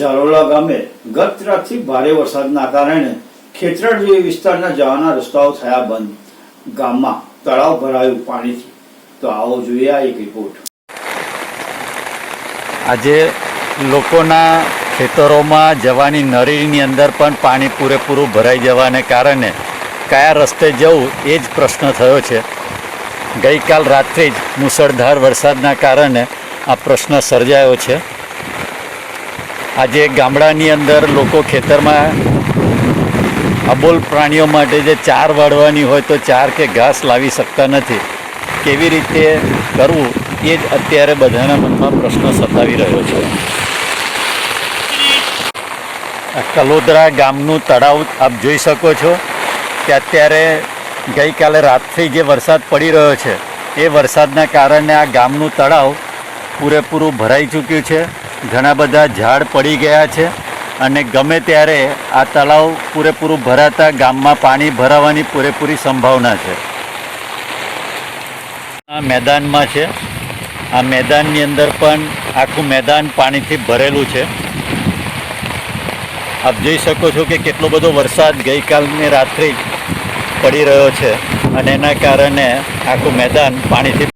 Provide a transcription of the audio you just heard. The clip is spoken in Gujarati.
ઝાલોલા ગામે ગત રાતથી ભારે વરસાદના કારણે ખેતરડ જેવી વિસ્તારના જવાના રસ્તાઓ થયા બંધ. ગામમાં તળાવ ભરાયું પાણીથી. તો આવો જોઈએ આ એક રિપોર્ટ આજે લોકોના ખેતરોમાં જવાની નળીની અંદર પણ પાણી પૂરેપૂરું ભરાઈ જવાને કારણે કયા રસ્તે જવું એ જ પ્રશ્ન થયો છે. ગઈકાલ રાત્રે જ મુસળધાર વરસાદના કારણે આ પ્રશ્ન સર્જાયો છે. આજે ગામડાની અંદર લોકો ખેતરમાં અબોલ પ્રાણીઓ માટે જે ચાર વાળવાની હોય તો ચાર કે ઘાસ લાવી શકતા નથી. કેવી રીતે કરવું એ જ અત્યારે બધાના મનમાં પ્રશ્ન સતાવી રહ્યો છે. કલોદરા ગામનું તળાવ આપ જોઈ શકો છો કે અત્યારે ગઈકાલે રાતથી જે વરસાદ પડી રહ્યો છે, એ વરસાદના કારણે આ ગામનું તળાવ પૂરેપૂરું ભરાઈ ચૂક્યું છે. ઘણા બધા ઝાડ પડી ગયા છે અને ગમે ત્યારે આ તળાવ પૂરેપૂરું ભરાતા ગામમાં પાણી ભરાવાની પૂરેપૂરી સંભાવના છે. આ મેદાનમાં છે. આ મેદાનની અંદર પણ આખું મેદાન પાણીથી ભરેલું છે. આપ જોઈ શકો છો કે કેટલો બધો વરસાદ ગઈકાલની રાત્રે પડી રહ્યો છે અને એના કારણે આખું મેદાન પાણીથી